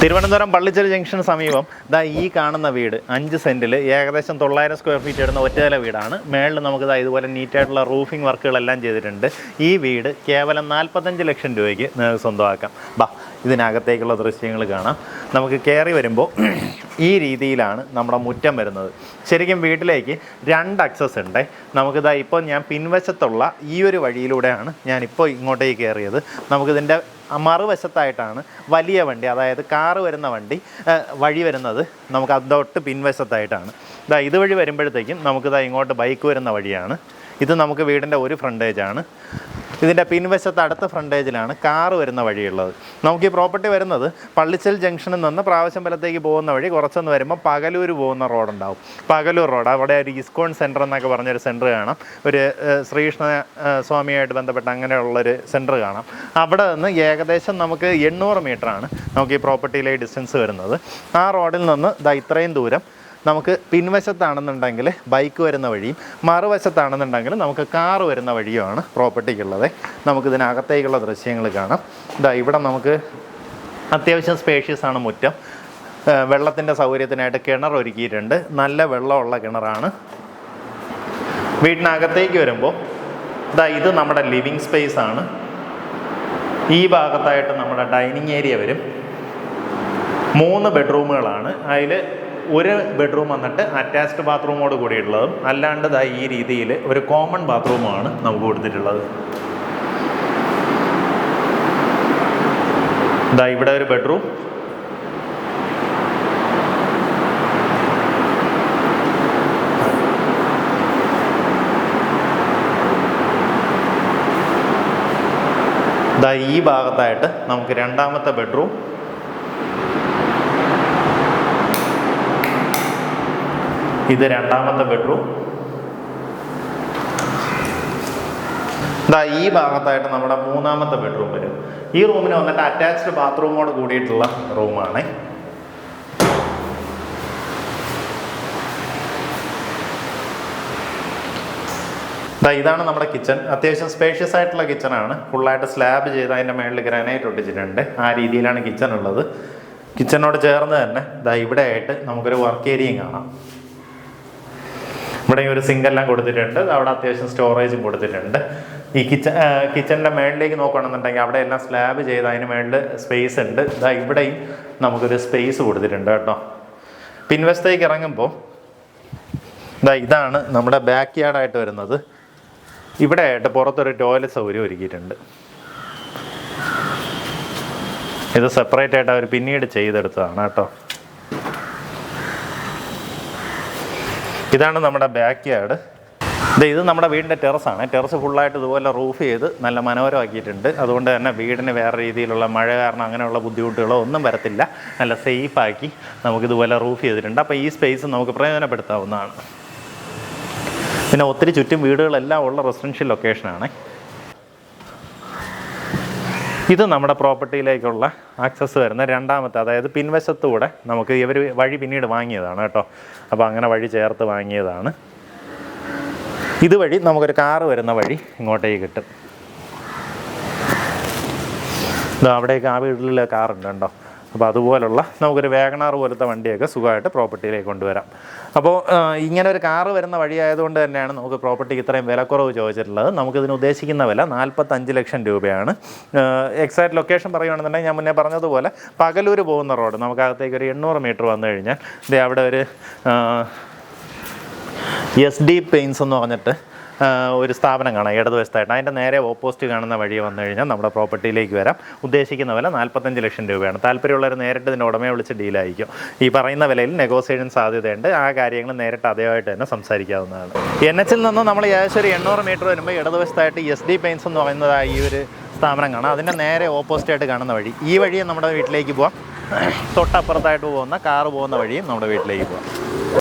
Thiruvananthapuram Pallichal junction സമീപം ദാ ഈ കാണുന്ന വീട് അഞ്ച് സെന്റിൽ ഏകദേശം തൊള്ളായിരം സ്ക്വയർ ഫീറ്റ് ഇടുന്ന ഒറ്റനില വീടാണ്. മേളിൽ നമുക്ക് ദാ ഇതുപോലെ നീറ്റായിട്ടുള്ള റൂഫിംഗ് വർക്കുകളെല്ലാം ചെയ്തിട്ടുണ്ട്. ഈ വീട് കേവലം നാൽപ്പത്തഞ്ച് ലക്ഷം രൂപയ്ക്ക് നിങ്ങൾക്ക് സ്വന്തമാക്കാം. ബാ ഇതിനകത്തേക്കുള്ള ദൃശ്യങ്ങൾ കാണാം. നമുക്ക് കയറി വരുമ്പോൾ ഈ രീതിയിലാണ് നമ്മുടെ മുറ്റം വരുന്നത്. ശരിക്കും വീട്ടിലേക്ക് രണ്ട് അക്സസ് ഉണ്ട്. നമുക്കിതാ ഇപ്പോൾ ഞാൻ പിൻവശത്തുള്ള ഈ ഒരു വഴിയിലൂടെയാണ് ഞാനിപ്പോൾ ഇങ്ങോട്ടേക്ക് കയറിയത്. നമുക്കിതിന്റെ മറുവശത്തായിട്ടാണ് വലിയ വണ്ടി അതായത് കാറ് വരുന്ന വണ്ടി വഴി വരുന്നത് നമുക്ക് അതൊട്ട് പിൻവശത്തായിട്ടാണ്. ഇതാ ഇതുവഴി വരുമ്പോഴത്തേക്കും നമുക്കിതാ ഇങ്ങോട്ട് ബൈക്ക് വരുന്ന വഴിയാണ്. ഇത് നമുക്ക് വീടിന്റെ ഒരു ഫ്രണ്ടേജാണ് ഇതിന്റെ പിൻവശത്ത് അടുത്ത ഫ്രണ്ടേജിലാണ് കാറ് വരുന്ന വഴിയുള്ളത്. നമുക്ക് ഈ പ്രോപ്പർട്ടി വരുന്നത് പള്ളിച്ചൽ ജംഗ്ഷനിൽ നിന്ന് പ്രാവശ്യമ്പലത്തേക്ക് പോകുന്ന വഴി കുറച്ചൊന്ന് വരുമ്പോൾ പകലൂർ പോകുന്ന റോഡുണ്ടാവും. പകലൂർ റോഡ്. അവിടെ ഒരു ഇസ്കോൺ സെന്റർ എന്നൊക്കെ പറഞ്ഞൊരു സെന്റർ കാണാം. ഒരു ശ്രീകൃഷ്ണ സ്വാമിയായിട്ട് ബന്ധപ്പെട്ട അങ്ങനെയുള്ളൊരു സെന്റർ കാണാം. അവിടെ നിന്ന് ഏകദേശം നമുക്ക് എണ്ണൂറ് മീറ്ററാണ് നമുക്ക് ഈ പ്രോപ്പർട്ടിയിലെ ഡിസ്റ്റൻസ് വരുന്നത്. ആ റോഡിൽ നിന്ന് ഇത്രയും ദൂരം നമുക്ക് പിൻവശത്താണെന്നുണ്ടെങ്കിൽ ബൈക്ക് വരുന്ന വഴിയും മറുവശത്താണെന്നുണ്ടെങ്കിൽ നമുക്ക് കാറ് വരുന്ന വഴിയുമാണ് പ്രോപ്പർട്ടിക്കുള്ളത്. നമുക്കിതിനകത്തേക്കുള്ള ദൃശ്യങ്ങൾ കാണാം. ഇതാ ഇവിടെ നമുക്ക് അത്യാവശ്യം സ്പേഷ്യസ് ആണ് മുറ്റം. വെള്ളത്തിന്റെ സൗകര്യത്തിനായിട്ട് കിണർ ഒരുക്കിയിട്ടുണ്ട്. നല്ല വെള്ളമുള്ള കിണറാണ്. വീട്ടിനകത്തേക്ക് വരുമ്പോൾ ഇതാ ഇത് നമ്മുടെ ലിവിങ് സ്പേസ് ആണ്. ഈ ഭാഗത്തായിട്ട് നമ്മുടെ ഡൈനിങ് ഏരിയ വരും. മൂന്ന് ബെഡ്റൂമുകളാണ്. അതിൽ ഒരു ബെഡ്റൂം വന്നിട്ട് അറ്റാച്ച്ഡ് ബാത്റൂമോട് കൂടിയിട്ടുള്ളതും അല്ലാണ്ട് ഈ രീതിയിൽ ഒരു കോമൺ ബാത്റൂമാണ് നമുക്ക് കൊടുത്തിട്ടുള്ളത്. ദാ ഇവിടെ ഒരു ബെഡ്റൂം ദാ ഈ ഭാഗത്തായിട്ട് നമുക്ക് രണ്ടാമത്തെ ബെഡ്റൂം ഇത് രണ്ടാമത്തെ ബെഡ്റൂം ഇതാ ഈ ഭാഗത്തായിട്ട് നമ്മുടെ മൂന്നാമത്തെ ബെഡ്റൂം വരും. ഈ റൂമിന് വന്നിട്ട് അറ്റാച്ച്ഡ് ബാത്റൂമോട് കൂടിയിട്ടുള്ള റൂമാണ് ഇതാണ് നമ്മുടെ കിച്ചൺ അത്യാവശ്യം സ്പേഷ്യസ് ആയിട്ടുള്ള കിച്ചണാണ് ഫുള്ളായിട്ട് സ്ലാബ് ചെയ്ത് അതിന്റെ മേളിൽ ഗ്രാനൈറ്റ് ഒട്ടിച്ചിട്ടുണ്ട്. ആ രീതിയിലാണ് കിച്ചൺ ഉള്ളത്. കിച്ചണോട് ചേർന്ന് തന്നെ ഇതാ ഇവിടെ ആയിട്ട് നമുക്കൊരു വർക്ക് ഏരിയയും കാണാം. ഇവിടെ ഒരു സിങ്ക് എല്ലാം കൊടുത്തിട്ടുണ്ട്. അവിടെ അത്യാവശ്യം സ്റ്റോറേജും കൊടുത്തിട്ടുണ്ട്. ഈ കിച്ചൺ കിച്ചണിന്റെ മേളിലേക്ക് നോക്കുകയാണെന്നുണ്ടെങ്കിൽ അവിടെ എല്ലാം സ്ലാബ് ചെയ്ത് അതിന് മേളിൽ സ്പേസ് ഉണ്ട്. ഇതാ ഇവിടെയും നമുക്കൊരു സ്പേസ് കൊടുത്തിട്ടുണ്ട് കേട്ടോ. പിൻവശത്തേക്ക് ഇറങ്ങുമ്പോൾ ഇതാ ഇതാണ് നമ്മുടെ ബാക്ക് യാർഡായിട്ട് വരുന്നത്. ഇവിടെ ആയിട്ട് പുറത്തൊരു ടോയ്ലറ്റ് സൗകര്യം ഒരുക്കിയിട്ടുണ്ട്. ഇത് സെപ്പറേറ്റ് ആയിട്ട് അവർ പിന്നീട് ചെയ്തെടുത്തതാണ് കേട്ടോ. ഇതാണ് നമ്മുടെ ബാക്ക് യാർഡ് ഇത് നമ്മുടെ വീടിന്റെ ടെറസാണ് ടെറസ് ഫുള്ളായിട്ട് ഇതുപോലെ റൂഫ് ചെയ്ത് നല്ല മനോഹരമാക്കിയിട്ടുണ്ട്. അതുകൊണ്ട് തന്നെ വീടിന് വേറെ രീതിയിലുള്ള മഴ കാരണം അങ്ങനെയുള്ള ബുദ്ധിമുട്ടുകളോ ഒന്നും വരത്തില്ല. നല്ല സേഫാക്കി നമുക്കിതുപോലെ റൂഫ് ചെയ്തിട്ടുണ്ട്. അപ്പോൾ ഈ സ്പേസ് നമുക്ക് പ്രയോജനപ്പെടുത്താവുന്നതാണ്. പിന്നെ ഒത്തിരി ചുറ്റും വീടുകളെല്ലാം ഉള്ള റെസിഡൻഷ്യൽ ലൊക്കേഷനാണ് ഇത് നമ്മുടെ പ്രോപ്പർട്ടിയിലേക്കുള്ള ആക്സസ് വരുന്ന രണ്ടാമത്തെ അതായത് പിൻവശത്തൂടെ നമുക്ക് ഇവർ വഴി പിന്നീട് വാങ്ങിയതാണ് കേട്ടോ. അപ്പോൾ അങ്ങനെ വഴി ചേർത്ത് വാങ്ങിയതാണ്. ഇതുവഴി നമുക്കൊരു കാറ് വരുന്ന വഴി ഇങ്ങോട്ടേക്ക് കിട്ടും. അവിടേക്ക് ആ വീട്ടിൽ കാറുണ്ട് കേട്ടോ അപ്പോൾ അതുപോലുള്ള നമുക്കൊരു വേഗണാർ പോലത്തെ വണ്ടിയൊക്കെ സുഖമായിട്ട് പ്രോപ്പർട്ടിയിലേക്ക് കൊണ്ടുവരാം. അപ്പോൾ ഇങ്ങനെ ഒരു കാറ് വരുന്ന വഴിയായതുകൊണ്ട് തന്നെയാണ് നമുക്ക് പ്രോപ്പർട്ടിക്ക് ഇത്രയും വിലക്കുറവ് ചോദിച്ചിട്ടുള്ളത്. നമുക്കിതിന് ഉദ്ദേശിക്കുന്ന വില നാൽപ്പത്തഞ്ച് ലക്ഷം രൂപയാണ്. എക്സാക്ട് ലൊക്കേഷൻ പറയുകയാണെന്നുണ്ടെങ്കിൽ ഞാൻ മുന്നേ പറഞ്ഞതുപോലെ പകലൂർ പോകുന്ന റോഡ്. നമുക്കകത്തേക്ക് ഒരു എണ്ണൂറ് മീറ്റർ വന്നു കഴിഞ്ഞാൽ അവിടെ ഒരു എസ് ഡി പെയിൻസ് എന്ന് പറഞ്ഞിട്ട് ഒരു സ്ഥാപനം കാണാം ഇടതുവശത്തായിട്ട്. അതിന്റെ നേരെ ഓപ്പോസിറ്റ് കാണുന്ന വഴി വന്നു കഴിഞ്ഞാൽ നമ്മുടെ പ്രോപ്പർട്ടിയിലേക്ക് വരാം. ഉദ്ദേശിക്കുന്ന വില നാൽപ്പത്തഞ്ച് ലക്ഷം രൂപയാണ്. താല്പര്യമുള്ളവർ നേരിട്ട് ഇതിന്റെ ഉടമയെ വിളിച്ച് ഡീലായിരിക്കും ഈ പറയുന്ന വിലയിൽ നെഗോസിയേഷൻ സാധ്യതയുണ്ട്. ആ കാര്യങ്ങൾ നേരിട്ട് അതേമായിട്ട് തന്നെ സംസാരിക്കാവുന്നതാണ്. എൻ എച്ചിൽ നിന്ന് നമ്മൾ ഏകദേശം ഒരു എണ്ണൂറ് മീറ്റർ വരുമ്പോൾ ഇടതുവശത്തായിട്ട് എസ് ഡി പെയിൻസ് എന്ന് പറയുന്നത് ഈ ഒരു സ്ഥാപനം കാണാം. അതിന്റെ നേരെ ഓപ്പോസിറ്റായിട്ട് കാണുന്ന വഴി. ഈ വഴിയും നമ്മുടെ വീട്ടിലേക്ക് പോവാം. തൊട്ടപ്പുറത്തായിട്ട് പോകുന്ന കാറ് പോകുന്ന വഴിയും നമ്മുടെ വീട്ടിലേക്ക് പോവാം.